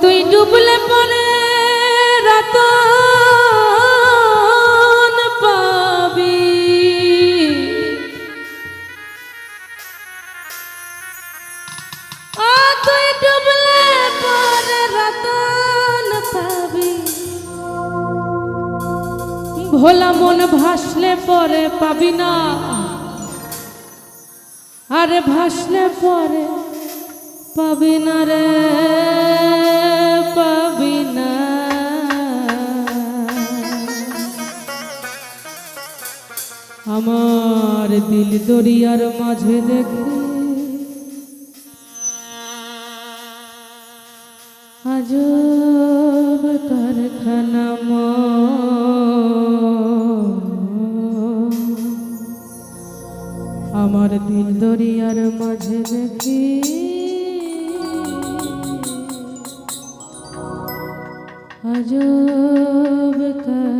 তুই ডুবলে পরে রাত পাবি। ও তুই ডুবলে পরে রতন পাবি। ভোলা মন ভাসলে পরে পাবি না। আরে ভাসলে পরে পাবি না রে। আমার দিল দরিয়ার মাঝে দেখে। আজব কারখানা আমার দিল দরিয়ার মাঝে দেখি। আজব কারখানা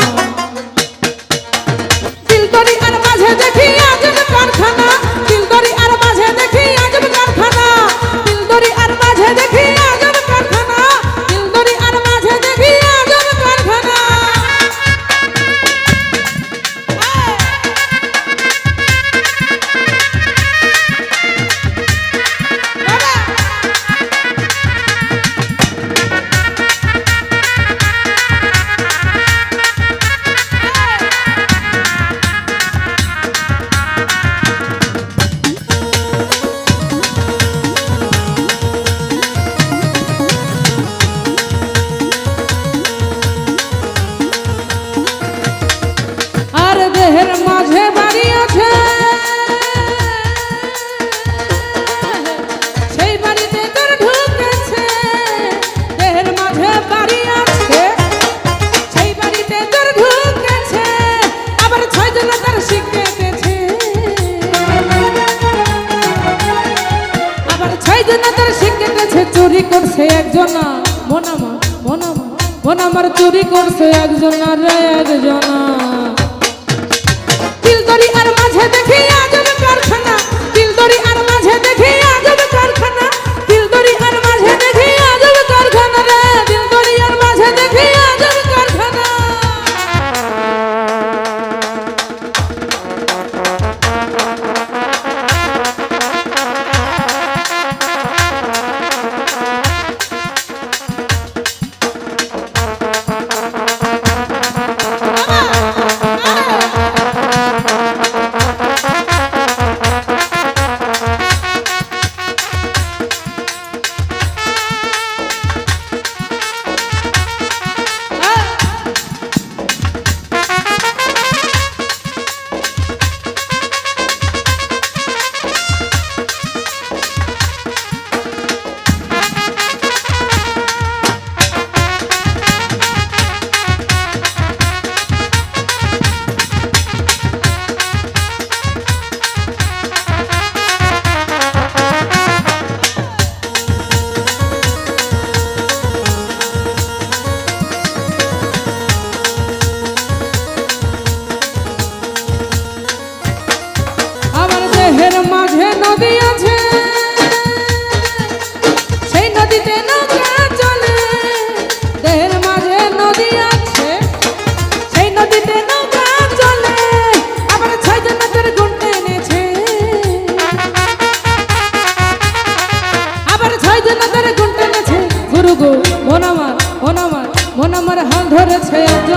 মাঝে বাড়ি আছে। সেই বাড়িতে তোর ঢুকেছে দেহের মাঝে বাড়ি আছে। সেই বাড়িতে তোর ঢুকেছে আবার ছয়জন তার শিখেছে। মনামা মনামা মনামার চুরি করছে একজনা। রে একজনা। আর মাঝে দেখি আজব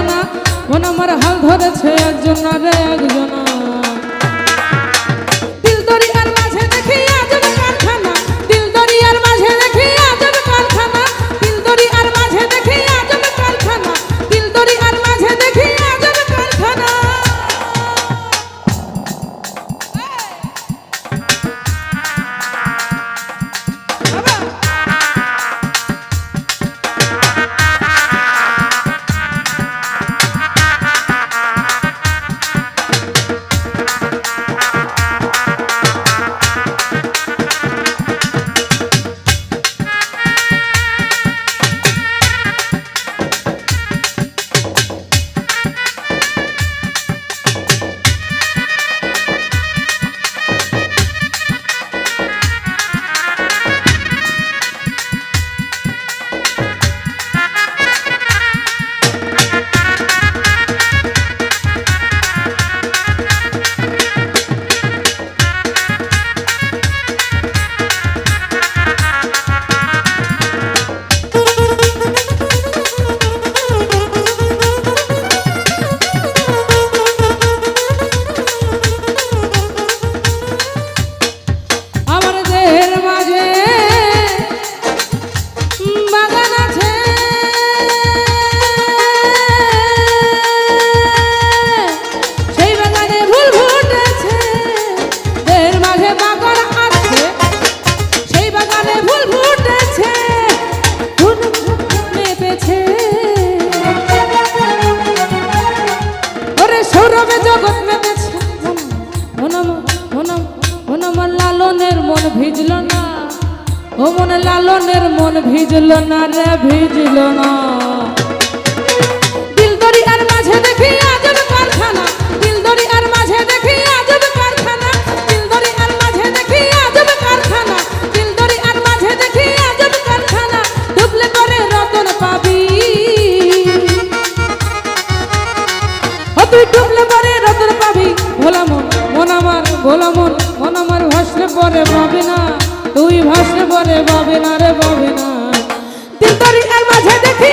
ধরেছে মনে আমার হাল ধরেছে একজনা রে একজনা। সৌরভ জগৎ মেতেছে ওনম ওনম ওনম লালনের মন ভিজল না। ও মন লালনের মন ভিজল না রে, ভিজল না। দিল দরিয়ার মাঝে দেখি আজব পাল ভোলামন, মন আমার ভোলামন, মন আমার ভাসলে পরে পাবে না। তুই ভাসলে পরে পাবে না রে পাবে না। তিন তারিখের মাঝে দেখি